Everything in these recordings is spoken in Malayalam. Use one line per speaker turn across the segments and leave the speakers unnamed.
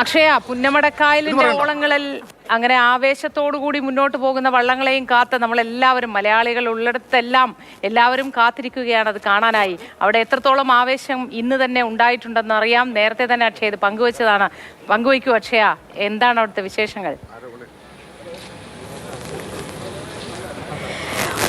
അക്ഷയ പുന്നമടക്കായലിന്റെ ഓളങ്ങളിൽ അങ്ങനെ ആവേശത്തോടു കൂടി മുന്നോട്ട് പോകുന്ന വള്ളങ്ങളെയും കാത്ത് നമ്മളെല്ലാവരും മലയാളികൾ ഉള്ളിടത്തെല്ലാം എല്ലാവരും കാത്തിരിക്കുകയാണ് അത് കാണാനായി. അവിടെ എത്രത്തോളം ആവേശം ഇന്ന് തന്നെ ഉണ്ടായിട്ടുണ്ടെന്ന് അറിയാം. നേരത്തെ തന്നെ അക്ഷയ ഇത് പങ്കുവച്ചതാണ്. പങ്കുവയ്ക്കൂ അക്ഷയ. എന്താണ് അവിടുത്തെ വിശേഷങ്ങൾ?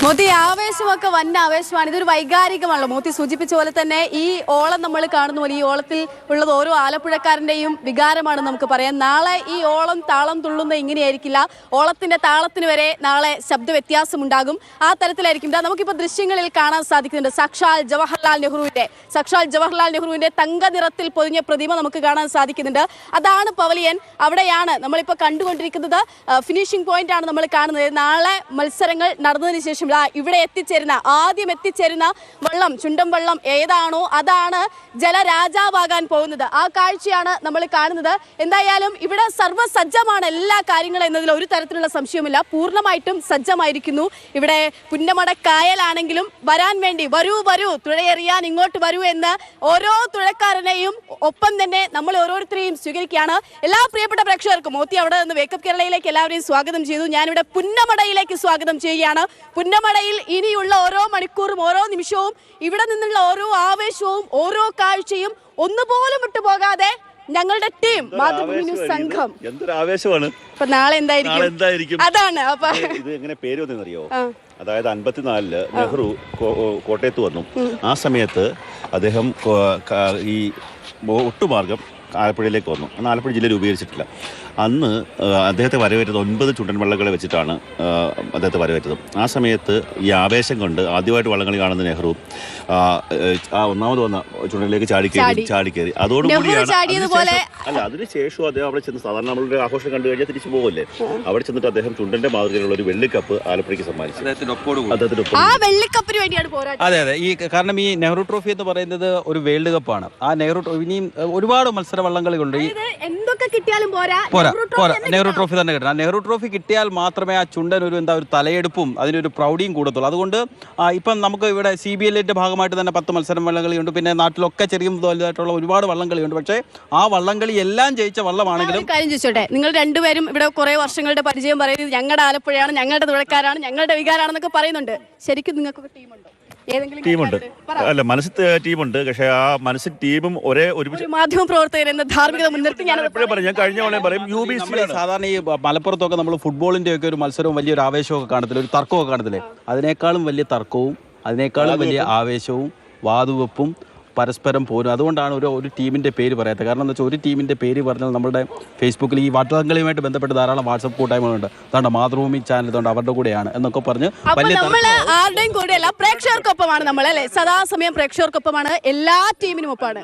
മോത്തി ആവേശമൊക്കെ വൻ ആവേശമാണ്. ഇതൊരു വൈകാരികമാണല്ലോ. മോത്തി സൂചിപ്പിച്ച പോലെ തന്നെ ഈ ഓളം നമ്മൾ കാണുന്ന പോലെ ഈ ഓളത്തിൽ ഉള്ളത് ഓരോ ആലപ്പുഴക്കാരന്റെയും വികാരമാണ് നമുക്ക് പറയാം. നാളെ ഈ ഓളം താളം തുള്ളുന്ന ഇങ്ങനെയായിരിക്കില്ല. ഓളത്തിന്റെ താളത്തിന് വരെ നാളെ ശബ്ദ വ്യത്യാസം ഉണ്ടാകും ആ തരത്തിലായിരിക്കും. ദാ നമുക്കിപ്പോൾ ദൃശ്യങ്ങളിൽ കാണാൻ സാധിക്കുന്നുണ്ട്. സാക്ഷാൽ ജവഹർലാൽ നെഹ്റുവിന്റെ സാക്ഷാൽ ജവഹർലാൽ നെഹ്റുവിന്റെ തങ്ക നിറത്തിൽ പൊതിഞ്ഞ പ്രതിമ നമുക്ക് കാണാൻ സാധിക്കുന്നുണ്ട്. അതാണ് പവലിയൻ. അവിടെയാണ് നമ്മളിപ്പോൾ കണ്ടുകൊണ്ടിരിക്കുന്നത്. ഫിനിഷിംഗ് പോയിന്റ് ആണ് നമ്മൾ കാണുന്നത്. നാളെ മത്സരങ്ങൾ നടന്നതിന് ശേഷം ദാ ഇവിടെ എത്തിച്ചേരുന്ന ആദ്യം എത്തിച്ചേരുന്ന വെള്ളം ചുണ്ടം വെള്ളം ഏതാണോ അതാണ് ജലരാജാവാകാൻ പോകുന്നത്. ആ കാഴ്ചയാണ് നമ്മൾ കാണുന്നത്. എന്തായാലും ഇവിടെ സർവസജ്ജമാണ് എല്ലാ കാര്യങ്ങളും എന്നതിൽ ഒരു തരത്തിലുള്ള സംശയവുമില്ല. പൂർണമായിട്ടും സജ്ജമായിരിക്കുന്നു. ഇവിടെ പുന്നമട കായലാണെങ്കിലും വരാൻ വേണ്ടി വരൂ വരൂ തുഴയെറിയാൻ ഇങ്ങോട്ട് വരൂ എന്ന് ഓരോ തുഴക്കാരനെയും ഒപ്പം തന്നെ നമ്മൾ ഓരോരുത്തരെയും സ്വീകരിക്കുകയാണ്. എല്ലാ പ്രിയപ്പെട്ട പ്രേക്ഷകർക്കും മോത്തി അവിടെ നിന്ന് വേക്കപ്പ് കേരളയിലേക്ക് എല്ലാവരെയും സ്വാഗതം ചെയ്തു. ഞാനിവിടെ പുന്നമടയിലേക്ക് സ്വാഗതം ചെയ്യുകയാണ്. പുന്നമടയിൽ ഇനിയുള്ള ഓരോ മണിക്കൂറും ഓരോ നിമിഷവും ഇവിടെ നിന്നുള്ള ഓരോ ആവേശവും ഓരോ കാഴ്ചയും ഒന്നുപോലും വിട്ടുപോകാതെ ഞങ്ങളുടെ ടീം മാതൃഭൂമി സംഘം.
എന്തൊരു ആവേശമാണ്.
നാളെ എന്തായിരിക്കും? അതാണ് അപ്പൊ
ഇത് എങ്ങനെ പേര് വന്നറിയോ അതായത് അൻപത്തിനാലിൽ നെഹ്റു കോട്ടയത്ത് വന്നു. ആ സമയത്ത് അദ്ദേഹം ഈ ഒട്ടുമാർഗം ആലപ്പുഴയിലേക്ക് വന്നു. അന്ന് ആലപ്പുഴ ജില്ല രൂപീകരിച്ചിട്ടില്ല. അന്ന് അദ്ദേഹത്തെ വരവേറ്റത് ഒൻപത് ചുണ്ടൻ വള്ളങ്ങളെ വെച്ചിട്ടാണ് അദ്ദേഹത്തെ വരവേറ്റത്. ആ സമയത്ത് ഈ ആവേശം കൊണ്ട് ആദ്യമായിട്ട് വള്ളംകളി കാണുന്ന നെഹ്റു. ആ, ഒന്നാമത് വന്ന ചുണ്ടനിലേക്ക് ചാടിക്കേറി
ചാടിക്കേറി
അതോടുകൂടിയാണ്
ചാടിയതുപോലെ
അല്ല അതിനുശേഷം അദ്ദേഹം അവിടെ ചെന്ന് സാധാരണ നമ്മളുടെ ആഘോഷം കണ്ടു കഴിഞ്ഞാൽ തിരിച്ചു പോകല്ലേ അവിടെ ചെന്നിട്ട് അദ്ദേഹം ചുണ്ടന്റെ മാതൃകയിലുള്ള ഒരു വെള്ളിക്കപ്പ് ആലപ്പുഴയ്ക്ക് സമ്മാനിച്ചു.
അതെ അതെ. ഈ കാരണം ഈ നെഹ്റു ട്രോഫി എന്ന് പറയുന്നത് ഒരു വേൾഡ് കപ്പാണ്. ആ നെഹ്റു ഇനിയും ഒരുപാട് മത്സര വള്ളംകളികളുണ്ട്
വള്ളംകളി എന്തൊക്കെ കിട്ടിയാലും പോരാ.
പോരാ
നെഹ്റു ട്രോഫി
പോരാ.
തന്നെ
നെഹ്റു ട്രോഫി തന്നെ കിട്ടണം. നെഹ്റു ട്രോഫി കിട്ടിയാൽ മാത്രമേ ആ ചുണ്ടൻ ഒരു എന്താ ഒരു തലയെടുപ്പും അതിനൊരു പ്രൗഢിയും കൂടത്തുള്ളൂ. അതുകൊണ്ട് ഇപ്പം നമുക്ക് ഇവിടെ സി ബി എല്ലിന്റെ ഭാഗമായിട്ട് തന്നെ പത്ത് മത്സരം വള്ളംകളിയുണ്ട്. പിന്നെ നാട്ടിലൊക്കെ ചെറിയ വലുതായിട്ടുള്ള ഒരുപാട് വള്ളംകളിയുണ്ട്. പക്ഷേ ആ വള്ളംകളി എല്ലാം ജയിച്ച വള്ളമാണെങ്കിലും
കാര്യം ചോദിച്ചോട്ടെ? നിങ്ങൾ രണ്ടുപേരും ഇവിടെ കുറെ വർഷങ്ങളുടെ പരിചയം പറയുന്നത് ഞങ്ങളുടെ ആലപ്പുഴയാണ് ഞങ്ങളുടെ തുഴക്കാരാണ് ഞങ്ങളുടെ വികാരാണെന്നൊക്കെ പറയുന്നുണ്ട്. ശരിക്കും നിങ്ങൾക്ക് ടീമുണ്ടോ
ടീമുണ്ട്. അല്ല മനസ്സിൽ ടീമുണ്ട് പക്ഷേ ആ മനസ്സിൽ ടീമും ഒരേ ഒരുമിച്ച്
ഒരു മാധ്യമ പ്രവർത്തകർ എന്ന ധാർമ്മികത മുൻനിർത്തി ഞാൻ
എപ്പോഴും പറയും? ഞാൻ കഴിഞ്ഞ തവണ പറയും യു ബി
സാധാരണ ഈ മലപ്പുറത്തൊക്കെ നമ്മൾ ഫുട്ബോളിന്റെ ഒക്കെ ഒരു മത്സരവും വലിയൊരു ആവേശമൊക്കെ കാണത്തില്ല? ഒരു തർക്കമൊക്കെ കാണത്തില്ലേ? അതിനേക്കാളും വലിയ തർക്കവും അതിനേക്കാളും വലിയ ആവേശവും വാതുവെപ്പും പരസ്പരം പോരും. അതുകൊണ്ടാണ് ഒരു ഒരു ടീമിന്റെ പേര് പറയാത്തത്. കാരണം എന്താ വെച്ചാൽ ഒരു ടീമിന്റെ പേര് പറഞ്ഞാൽ നമ്മുടെ ഫേസ്ബുക്കിൽ ഈ വട്ടങ്ങളിയുമായിട്ട് ബന്ധപ്പെട്ട് ധാരാളം വാട്സപ്പ് കൂട്ടായ്മകളുണ്ട്. അതുകൊണ്ട് മാതൃഭൂമി ചാനൽ ഇതുകൊണ്ട് അവരുടെ കൂടെയാണ് എന്നൊക്കെ പറഞ്ഞ്
ആരുടെയും കൂടെയല്ല പ്രേക്ഷകർക്കൊപ്പമാണ് നമ്മൾ അല്ലേ? സദാസമയം പ്രേക്ഷകർക്കൊപ്പമാണ് എല്ലാ ടീമിനും ഒപ്പമാണ്